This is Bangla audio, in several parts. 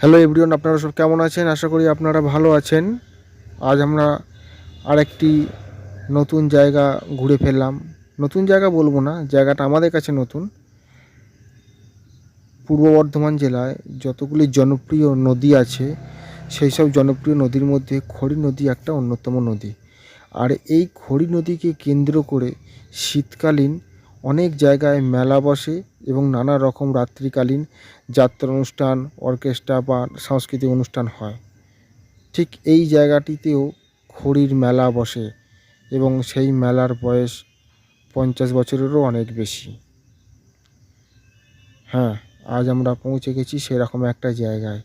হ্যালো এভরিওয়ান, আপনারা সব কেমন আছেন? আশা করি আপনারা ভালো আছেন। আজ আমরা আরেকটি নতুন জায়গা ঘুরে ফেললাম। নতুন জায়গা বলব না, জায়গাটা আমাদের কাছে নতুন। পূর্ব বর্ধমান জেলায় যতগুলি জনপ্রিয় নদী আছে, সেই সব জনপ্রিয় নদীর মধ্যে খড়ি নদী একটা অন্যতম নদী। আর এই খড়ি নদীকে কেন্দ্র করে শীতকালীন অনেক জায়গায় মেলা বসে এবং নানা রকম রাত্রিকালীন যাত্রা অনুষ্ঠান অর্কেস্ট্রা বা সাংস্কৃতিক অনুষ্ঠান হয়। ঠিক এই জায়গাটিতেও খড়ির মেলা বসে এবং সেই মেলার বয়স পঞ্চাশ বছরেরও অনেক বেশি। হ্যাঁ আজ আমরা পৌঁছে গেছি সেরকম একটা জায়গায়।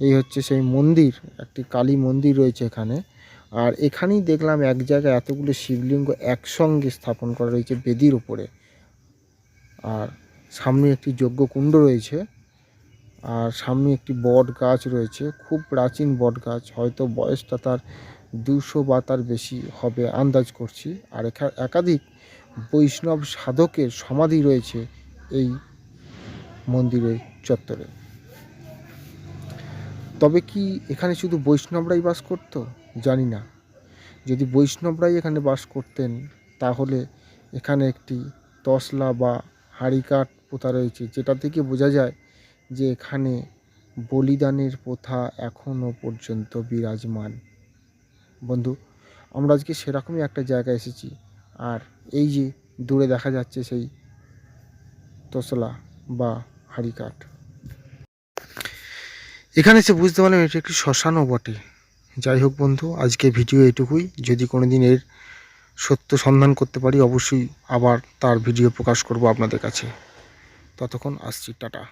এই হচ্ছে সেই মন্দির, একটি কালী মন্দির রয়েছে এখানে। আর এখানেই দেখলাম এক জায়গায় এতগুলো শিবলিঙ্গ একসঙ্গে স্থাপন করা রয়েছে বেদির উপরে। আর সামনে একটি যজ্ঞকুণ্ড রয়েছে আর সামনে একটি বট গাছ রয়েছে। খুব প্রাচীন বট গাছ, হয়তো বয়সটা তার দুশো বা তার বেশি হবে আন্দাজ করছি। আর একাধিক বৈষ্ণব সাধকের সমাধি রয়েছে এই মন্দিরের চত্বরে। তবে কি এখানে শুধু বৈষ্ণবরাই বাস করতো? জানি না। যদি বৈষ্ণবরাই এখানে বাস করতেন, তাহলে এখানে একটি তসলা বা হাড়িকাঠ পোতা রয়েছে। যেটা থেকে বোঝা যায় যে এখানে বলিদানের প্রথা এখনও পর্যন্ত বিরাজমান। বন্ধু, আমরা আজকে সেরকমই একটা জায়গায় এসেছি। আর এই যে দূরে দেখা যাচ্ছে সেই তসলা বা হাড়িকাঠ। এখানে সে বুঝতে পারলাম এটি একটি শ্মশানও বটে। যাই হোক বন্ধু আজকে ভিডিও এটুকুই। যদি কোনো দিন এর সত্য সন্ধান করতে পারি, অবশ্যই আবার তার ভিডিও প্রকাশ করব আপনাদের কাছে। ততক্ষণ আসছি টাটা।